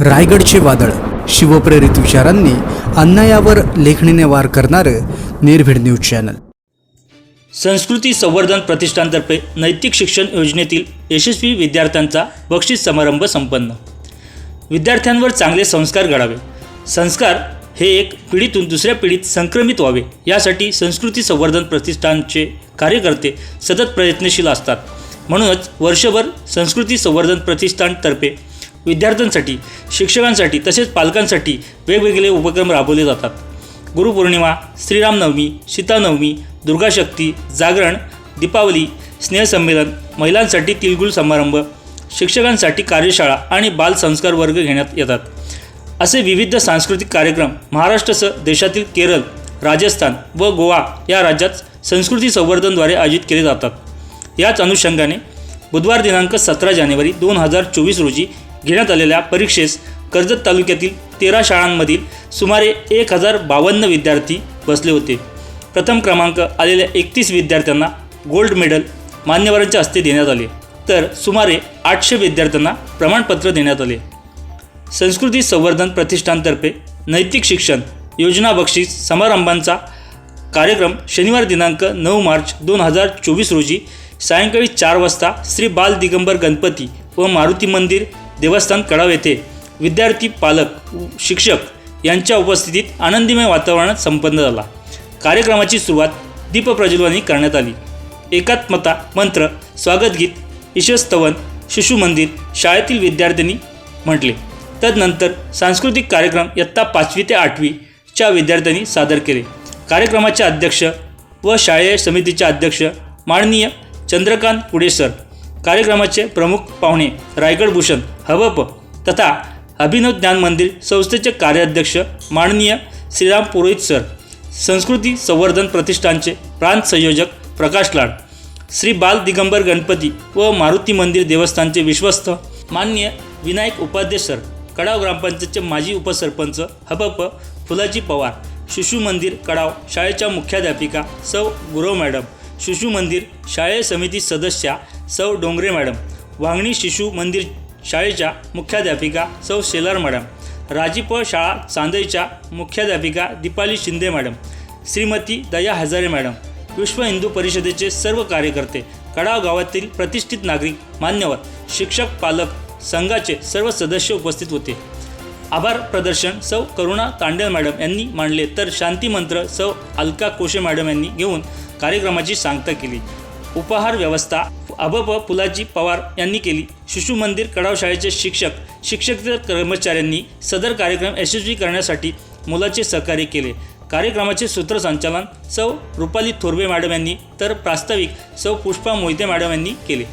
रायगडचे वादळ. शिवप्रेरित विचारांनी अन्यायावर लेखणीने वार करणारं निर्भीड न्यूज चॅनल. संस्कृती संवर्धन प्रतिष्ठानतर्फे नैतिक शिक्षण योजनेतील यशस्वी विद्यार्थ्यांचा बक्षीस समारंभ संपन्न. विद्यार्थ्यांवर चांगले संस्कार घडावे. संस्कार हे एक पिढीतून दुसऱ्या पिढीत संक्रमित व्हावे यासाठी संस्कृती संवर्धन प्रतिष्ठानचे कार्यकर्ते सतत प्रयत्नशील असतात. म्हणूनच वर्षभर संस्कृती संवर्धन प्रतिष्ठानतर्फे विद्यार्थ्यांसाठी शिक्षकांसाठी तसेच पालकांसाठी वेगवेगळे उपक्रम राबवले जातात. गुरुपौर्णिमा श्रीरामनवमी सीतानवमी दुर्गाशक्ती जागरण दीपावली स्नेहसंमेलन महिलांसाठी तिलगुल समारंभ शिक्षकांसाठी कार्यशाळा आणि बालसंस्कार वर्ग घेण्यात येतात. असे विविध सांस्कृतिक कार्यक्रम महाराष्ट्रसह देशातील केरळ राजस्थान व गोवा या राज्यात संस्कृती संवर्धनद्वारे आयोजित केले जातात. याच अनुषंगाने बुधवार दिनांक सतरा जानेवारी दोन हजार चोवीस रोजी घेण्यात आलेल्या परीक्षेस कर्जत तालुक्यातील तेरा शाळांमधील सुमारे एक हजार बावन्न विद्यार्थी बसले होते. प्रथम क्रमांक आलेल्या एकतीस विद्यार्थ्यांना गोल्ड मेडल मान्यवरांच्या हस्ते देण्यात आले. तर सुमारे आठशे विद्यार्थ्यांना प्रमाणपत्र देण्यात आले. संस्कृती संवर्धन प्रतिष्ठानतर्फे नैतिक शिक्षण योजना बक्षीस समारंभांचा कार्यक्रम शनिवार दिनांक नऊ मार्च दोन हजार चोवीस रोजी सायंकाळी चार वाजता श्री बाल दिगंबर गणपती व मारुती मंदिर देवस्थान कडाव येथे विद्यार्थी पालक शिक्षक यांच्या उपस्थितीत आनंदीमय वातावरणात संपन्न झाला. कार्यक्रमाची सुरुवात दीपप्रज्वलनी करण्यात आली. एकात्मता मंत्र स्वागतगीत ईशस्तवन शिशुमंदिर शाळेतील विद्यार्थ्यांनी म्हटले. तदनंतर सांस्कृतिक कार्यक्रम इयत्ता पाचवी ते आठवीच्या विद्यार्थ्यांनी सादर केले. कार्यक्रमाचे अध्यक्ष व शालेय समितीचे अध्यक्ष माननीय चंद्रकांत पुढे सर कार्यक्रमाचे प्रमुख पाहुणे रायगड भूषण हबप तथा अभिनव ज्ञान मंदिर संस्थेचे कार्याध्यक्ष माननीय श्रीराम पुरोहित सर संस्कृती संवर्धन प्रतिष्ठानचे प्रांत संयोजक प्रकाश लाड श्री बाल दिगंबर गणपती व मारुती मंदिर देवस्थानचे विश्वस्त मान्य विनायक उपाध्ये सर कडाव ग्रामपंचायतचे माजी उपसरपंच हबप फुलाजी पवार शिशु मंदिर कडाव शाळेच्या मुख्याध्यापिका सौ गुरव मॅडम शिशु मंदिर शाळेय समिती सदस्या सौ डोंगरे मॅडम. वांगणी शिशु मंदिर शाळेच्या मुख्याध्यापिका सौ शेलार मॅडम. राजीप शाळा चांदईच्या मुख्याध्यापिका दीपाली शिंदे मॅडम. श्रीमती दया हजारे मॅडम. विश्व हिंदू परिषदेचे सर्व कार्यकर्ते कडाव गावातील प्रतिष्ठित नागरिक मान्यवर शिक्षक पालक संघाचे सर्व सदस्य उपस्थित होते. आभार प्रदर्शन सौ करुणा तांडेल मॅडम यांनी मांडले. तर शांती मंत्र सौ अलका कोशे मॅडम यांनी घेऊन कार्यक्रमाची सांगता केली. उपहार व्यवस्था अभप पुलाजी पवार यांनी केली. शिशु मंदिर कडाव शाळेचे शिक्षक शिक्षक कर्मचाऱ्यांनी सदर कार्यक्रम यशस्वी करण्यासाठी मुलाचे सहकार्य केले. कार्यक्रमाचे सूत्रसंचालन सौ. रुपाली थोरवे मॅडम यांनी तर प्रास्ताविक सौ. पुष्पा मोहिते मॅडम यांनी केले.